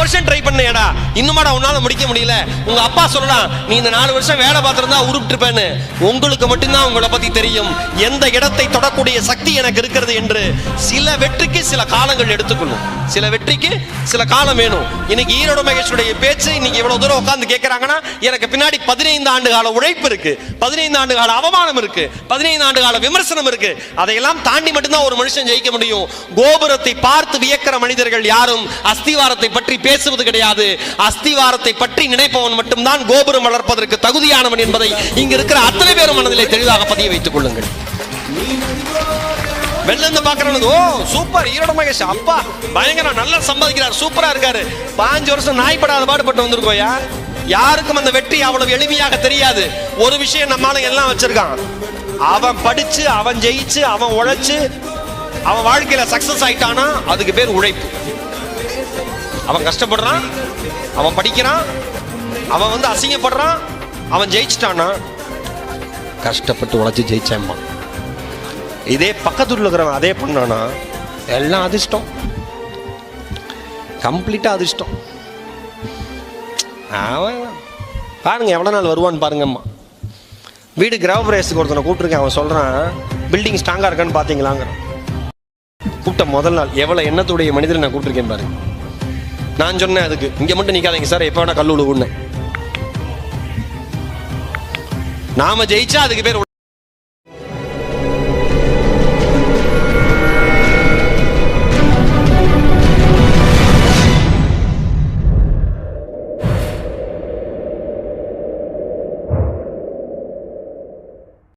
வருஷம் ட்ரை பண்ணேடா இன்னுமாடா உன்னால முடிக்க முடியல. உங்க அப்பா சொல்லலாம் நீ இந்த நாலு வருஷம் வேலை பார்த்திருந்தா உருப்பிட்டுருப்பேன்னு. உங்களுக்கு மட்டும்தான் உங்களை பத்தி தெரியும். எந்த இடத்தை தொடக்கூடிய சக்தி எனக்கு இருக்கிறது என்று சில வெற்றிக்கு சில காலங்கள் எடுத்துக்கணும் சில வெற்றிக்கு சில காலம் வேணும். இன்னைக்கு ஈரோடு மகேஷுடைய பேச்சு இன்னைக்கு இவ்வளவு தூரம் உட்காந்து கேட்கறாங்கன்னா எனக்கு பின்னாடி பதினைந்து ஆண்டு கால உழைப்பு இருக்கு. பதினைந்து ஆண்டு கால அவமானம் இருக்கு. பதினைந்து ஆண்டு கால விமர்சனம் இருக்கு. அதையெல்லாம் தாண்டி மட்டும்தான் ஒரு மனுஷன் ஜெயிக்க முடியும். கோபுரத்தை பார்த்து வியக்கிற மனிதர்கள் யாரும் அஸ்திவாரத்தை பற்றி பேசுவது கிடையாது. அஸ்திவாரத்தை பற்றி நினைப்பவன் மட்டும்தான் கோபுரம் வளர்ப்பதற்கு தகுதியானவன் என்பதை இங்க இருக்கிற அத்தனை பேரும் மனதிலே தெளிவாக பதிய வைத்துக் கொள்ளுங்கள். வெளில இருந்து பாக்குறவனுக்கு ஓ சூப்பர் ஈரோட மகேஷ் அப்பா பயங்கரம் நல்லா சம்பாதிக்கிறார் சூப்பரா இருக்காரு. பாஞ்சு வருஷம் நாய்ப்படாத பாடுபட்டு வந்திருக்கோயா? யாருக்கும் அந்த வெற்றி அவ்வளவு எளிமையாக தெரியாது. ஒரு விஷயம் நம்மளால எல்லாம் வச்சிருக்கான். அவன் படிச்சு அவன் ஜெயிச்சு அவன் உழைச்சு அவன் வாழ்க்கையில சக்சஸ் ஆயிட்டானா அதுக்கு பேர் உழைப்பு. அவன் கஷ்டப்படுறான் அவன் படிக்கிறான் அவன் வந்து அசிங்கப்படுறான் அவன் ஜெயிச்சிட்டானா கஷ்டப்பட்டு உழைச்சி ஜெயிச்சேம்மா இதே பக்கத்துல இருக்கிறவன் அதே பண்ணானா? எல்லாம் அதிர்ஷ்டம். கம்ப்ளீட்டாக அதிர்ஷ்டம். அவன் பாருங்க எவ்வளோ நாள் வருவான்னு பாருங்கம்மா. வீடு கிரகப்பிரவேசத்துக்கு ஒருத்தனை கூப்பிட்டுருக்கேன் அவன் சொல்கிறான் பில்டிங் ஸ்ட்ராங்காக இருக்கான்னு பார்த்தீங்களாங்கிறான் கூப்பிட்ட முதல் நாள் எவ்வளோ எண்ணத்துடைய மனிதர் நான் கூப்பிட்டுருக்கேன் பாருங்க. நான் சொன்னேன் அதுக்கு. இங்க மட்டும் நிக்காதீங்க சார் எப்போ வேணா உழுவுன்னு. நாம ஜெயிச்சா அதுக்கு பேர்